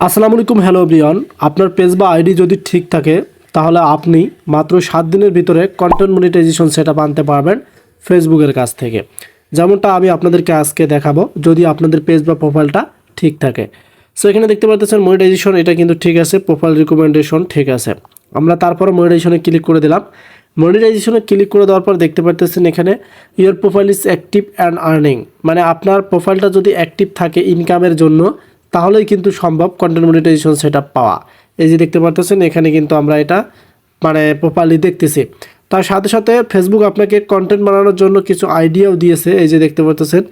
আসসালামু আলাইকুম, hello Brian আপনার পেজ বা আইডি যদি ঠিক থাকে, তাহলে আপনি মাত্র সাত দিনের ভিতরে কন্টেন্ট মনিটাইজেশন সেট আনতে পারবেন ফেসবুকের কাছ থেকে। যেমনটা আমি আপনাদেরকে আজকে দেখাবো, যদি আপনাদের পেজ বা প্রোফাইলটা ঠিক থাকে। সো এখানে দেখতে পাচ্ছেন মনিটাইজেশন এটা কিন্তু ঠিক আছে প্রোফাইল রিকমেন্ডেশন ঠিক আছে। আমরা তারপরে মনিটাইজেশনে ক্লিক করে দিলাম। মনিটাইজেশনে ক্লিক করে দেওয়ার পর দেখতে পাচ্ছেন এখানে your profile is active and earning মানে আপনার প্রোফাইলটা যদি অ্যাক্টিভ থাকে ইনকামের জন্য তাহলেই কিন্তু সম্ভব কন্টেন্ট মনিটাইজেশন সেট পাওয়া। এই যে দেখতে পাচ্ছেন এখানে কিন্তু আমরা এটা মানে প্রপারলি দেখতেছি। তার সাথে সাথে ফেসবুক আপনাকে কন্টেন্ট বানানোর জন্য কিছু আইডিয়াও দিয়েছে। এই যে দেখতে পাচ্ছেন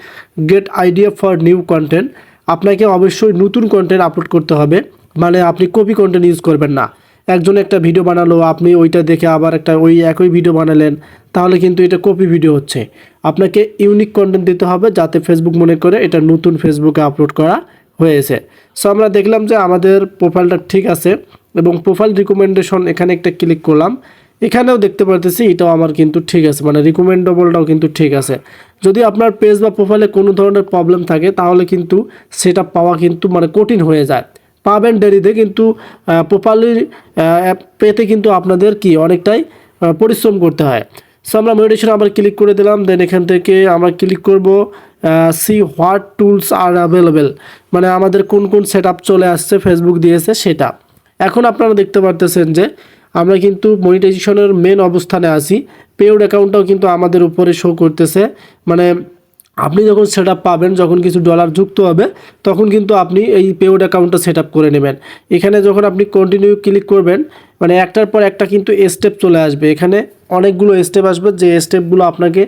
get idea for new content আপনাকে অবশ্যই নতুন কন্টেন্ট আপলোড করতে হবে মানে আপনি কপি কন্টেন্ট ইউজ করবেন না। একজন একটা ভিডিও বানালো, আপনি ওইটা দেখে আবার একটা ওই একই ভিডিও বানালেন, তাহলে কিন্তু এটা কপি ভিডিও হচ্ছে। আপনাকে ইউনিক কন্টেন্ট দিতে হবে যাতে ফেসবুক মনে করে এটা নতুন ফেসবুকে আপলোড করা হয়েছে। সো আমরা দেখলাম যে আমাদের প্রোফাইলটা ঠিক আছে এবং প্রোফাইল রিকমেন্ডেশন এখানে একটা ক্লিক করলাম। এখানেও দেখতে পারতেছি এটাও আমার কিন্তু ঠিক আছে মানে রিকমেন্ডেবলটাও কিন্তু ঠিক আছে। যদি আপনার পেজ বা প্রোফাইলে কোনো ধরনের প্রবলেম থাকে, তাহলে কিন্তু সেটা পাওয়া কিন্তু মানে কঠিন হয়ে যায়। পাবেন দেরিতে কিন্তু প্রোফাইলের পেতে কিন্তু আপনাদের কি, অনেকটাই পরিশ্রম করতে হয়। সো আমরা মেডিটেশন আবার ক্লিক করে দিলাম দেন এখান থেকে আমরা ক্লিক করব see what tools are available মানে আমাদের কোন কোন সেট চলে আসছে ফেসবুক দিয়েছে সেটা। এখন আপনারা দেখতে পারতেছেন যে, আমরা কিন্তু মনিটাইজেশনের মেন অবস্থানে আছি। পেউড অ্যাকাউন্টটাও কিন্তু আমাদের উপরে শো করতেছে। মানে আপনি যখন সেট পাবেন, যখন কিছু ডলার যুক্ত হবে, তখন কিন্তু আপনি এই পেউড অ্যাকাউন্টটা সেট করে নেবেন। এখানে যখন আপনি কন্টিনিউ ক্লিক করবেন মানে একটার পর একটা কিন্তু স্টেপ চলে আসবে। এখানে অনেকগুলো স্টেপ আসবে। যে স্টেপগুলো আপনাকে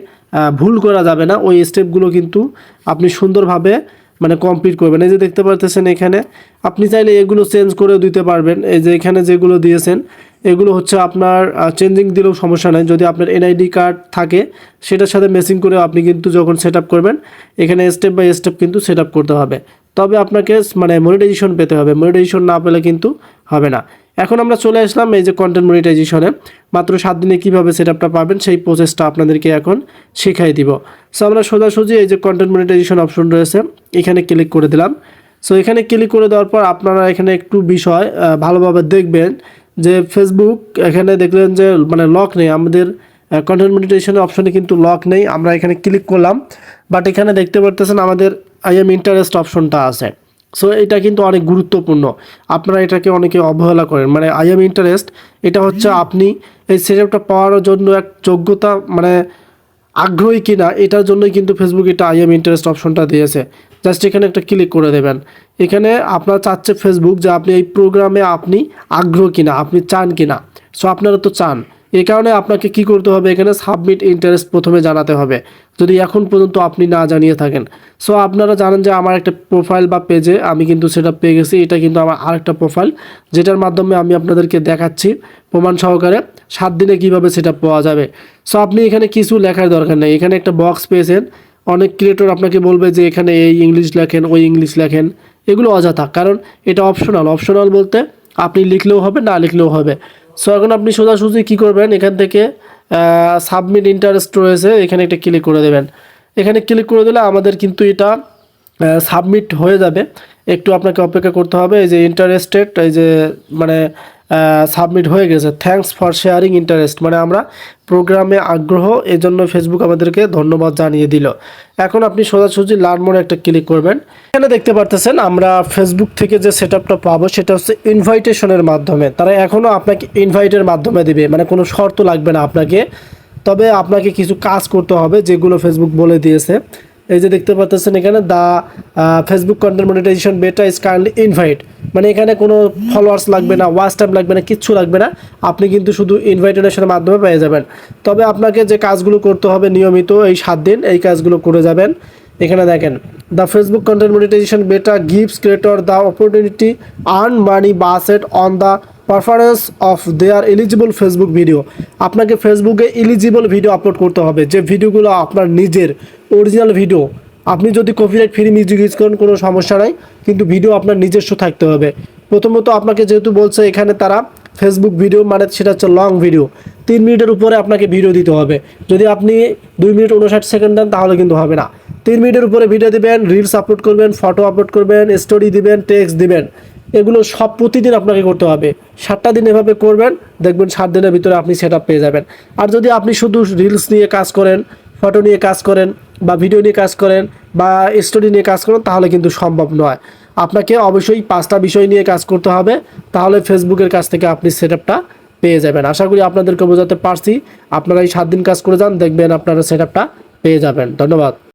ভুল করা যাবে না। ওই স্টেপগুলো কিন্তু আপনি সুন্দরভাবে মানে কমপ্লিট করবেন। এই যে দেখতে পারতেছেন এখানে, আপনি চাইলে এগুলো চেঞ্জ করেও দিতে পারবেন। এই যে এখানে যেগুলো দিয়েছেন, এগুলো হচ্ছে আপনার চেঞ্জিং দিলেও সমস্যা নেই। যদি আপনার এনআইডি কার্ড থাকে, সেটার সাথে মেসিং করেও আপনি কিন্তু যখন সেট করবেন, এখানে স্টেপ বাই স্টেপ কিন্তু সেট করতে হবে। তবে আপনাকে মানে মনিটাইজেশন পেতে হবে। মনিটাইজেশন না পেলে কিন্তু হবে না। এখন আমরা চলে আসলাম এই যে কন্টেন্ট মনিটাইজেশনে মাত্র সাত দিনে কীভাবে সেট আপটা পাবেন সেই প্রসেসটা আপনাদেরকে এখন শিখাই দিব। সো আমরা সোজাসুজি এই যে কন্টেন্ট মনিটাইজেশন অপশন রয়েছে, এখানে ক্লিক করে দিলাম। সো এখানে ক্লিক করে দেওয়ার পর আপনারা এখানে একটু বিষয় ভালোভাবে দেখবেন যে ফেসবুক এখানে দেখলেন যে মানে লক নেই। আমাদের কন্টেন্ট মনিটাইজেশনের অপশনে কিন্তু লক নেই। আমরা এখানে ক্লিক করলাম। বাট এখানে দেখতে পারতেছেন আমাদের আই এম ইন্টারেস্ট অপশনটা আছে। সো এটা কিন্তু অনেক গুরুত্বপূর্ণ। আপনারা এটাকে অনেকে অবহেলা করেন। মানে আই এম ইন্টারেস্ট এটা হচ্ছে আপনি এই সেটআপটা পাওয়ার জন্য এক যোগ্যতা মানে আগ্রহী কিনা এটার জন্যই কিন্তু ফেসবুক এটা আই এম ইন্টারেস্ট অপশনটা দিয়েছে। জাস্ট এখানে একটা ক্লিক করে দেবেন। এখানে আপনার চাচ্ছে ফেসবুক যে আপনি এই প্রোগ্রামে আপনি আগ্রহ কিনা আপনি চান কিনা। সো আপনারা তো চান। এই কারণে আপনাকে কি করতে হবে? এখানে সাবমিট ইন্টারেস্ট প্রথমে জানাতে হবে। যদি এখন পর্যন্ত আপনি না জানিয়ে থাকেন। সো আপনারা জানেন যে আমার একটা প্রোফাইল বা পেজে আমি কিন্তু সেটা পেয়ে গেছি। এটা কিন্তু আমার আরেকটা প্রোফাইল যেটার মাধ্যমে আমি আপনাদেরকে দেখাচ্ছি প্রমাণ সহকারে সাত দিনে কীভাবে সেটা পাওয়া যাবে। সো আপনি এখানে কিছু লেখার দরকার নেই। এখানে একটা বক্স পেয়েছেন। অনেক ক্রিয়েটর আপনাকে বলবে যে এখানে এই ইংলিশ লেখেন, ওই ইংলিশ লেখেন। এগুলো অযথা। কারণ এটা অপশনাল অপশনাল বলতে আপনি লিখলেও হবে, না লিখলেও হবে। সো এখন আপনি সোজাসুজি কী করবেন? এখান থেকে সাবমিট ইন্টারেস্ট রয়েছে, এখানে একটা ক্লিক করে দেবেন। এখানে ক্লিক করে দিলে আমাদের কিন্তু এটা সাবমিট হয়ে যাবে। একটু আপনাকে অপেক্ষা করতে হবে, এই যে ইন্টারেস্টেড এই যে মানে সাবমিট হয়ে গেছে। থ্যাঙ্কস ফর শেয়ারিং ইন্টারেস্ট মানে আমরা প্রোগ্রামে আগ্রহ, এজন্য ফেসবুক আমাদেরকে ধন্যবাদ জানিয়ে দিল। এখন আপনি সোজাসুজি লার্ন মোড়ে একটা ক্লিক করবেন। এখানে দেখতে পারতেছেন, আমরা ফেসবুক থেকে যে সেট আপটা পাবো, সেটা হচ্ছে ইনভাইটেশনের মাধ্যমে। তারা এখনও আপনাকে ইনভাইটের মাধ্যমে দিবে মানে কোনো শর্ত লাগবে না আপনাকে। তবে আপনাকে কিছু কাজ করতে হবে, যেগুলো ফেসবুক বলে দিয়েছে। এই যে দেখতে পাচ্ছেন এখানে the Facebook content monetization beta is kindly invite মানে এখানে কোনো ফলোয়ার্স লাগবে না ওয়াচ টাইম লাগবে না, কিচ্ছু লাগবে না। আপনি কিন্তু শুধু ইনভাইটেশনের মাধ্যমে পেয়ে যাবেন। তবে আপনাকে যে কাজগুলো করতে হবে নিয়মিত এই সাত দিন, এই কাজগুলো করে যাবেন। এখানে দেখেন the Facebook content monetization beta gives creator the opportunity earn money based on the performance of their eligible Facebook video আপনাকে ফেসবুকে এলিজিবল ভিডিও আপলোড করতে হবে। যে ভিডিওগুলো আপনার নিজের অরিজিনাল ভিডিও আপনি যদি কপিরাইট ফ্রি মিউজিক ইউজ করেন, কোনো সমস্যা নাই। কিন্তু ভিডিও আপনার নিজস্ব থাকতে হবে। প্রথমত আপনাকে যেহেতু বলছে, এখানে তারা ফেসবুক ভিডিও মানে সেটা হচ্ছে লং ভিডিও তিন মিনিটের উপরে আপনাকে ভিডিও দিতে হবে। যদি আপনি দুই মিনিট উনষাট সেকেন্ড দেন, তাহলে কিন্তু হবে না। তিন মিনিটের উপরে ভিডিও দিবেন রিলস আপলোড করবেন ফটো আপলোড করবেন স্টোরি দিবেন টেক্সট দিবেন। এগুলো সব প্রতিদিন আপনাকে করতে হবে। সাতটা দিন এভাবে করবেন, দেখবেন সাত দিনের ভিতরে আপনি সেট পেয়ে যাবেন। আর যদি আপনি শুধু রিলস নিয়ে কাজ করেন ফটো নিয়ে কাজ করেন বা ভিডিও নিয়ে কাজ করেন বা স্টোরি নিয়ে কাজ করেন, তাহলে কিন্তু সম্ভব নয়। আপনাকে অবশ্যই পাঁচটা বিষয় নিয়ে কাজ করতে হবে, তাহলে ফেসবুকের কাছ থেকে আপনি সেট পেয়ে যাবেন। আশা করি আপনাদেরকে বোঝাতে পারছি। আপনারা এই সাত দিন কাজ করে যান, দেখবেন আপনারা সেট পেয়ে যাবেন। ধন্যবাদ।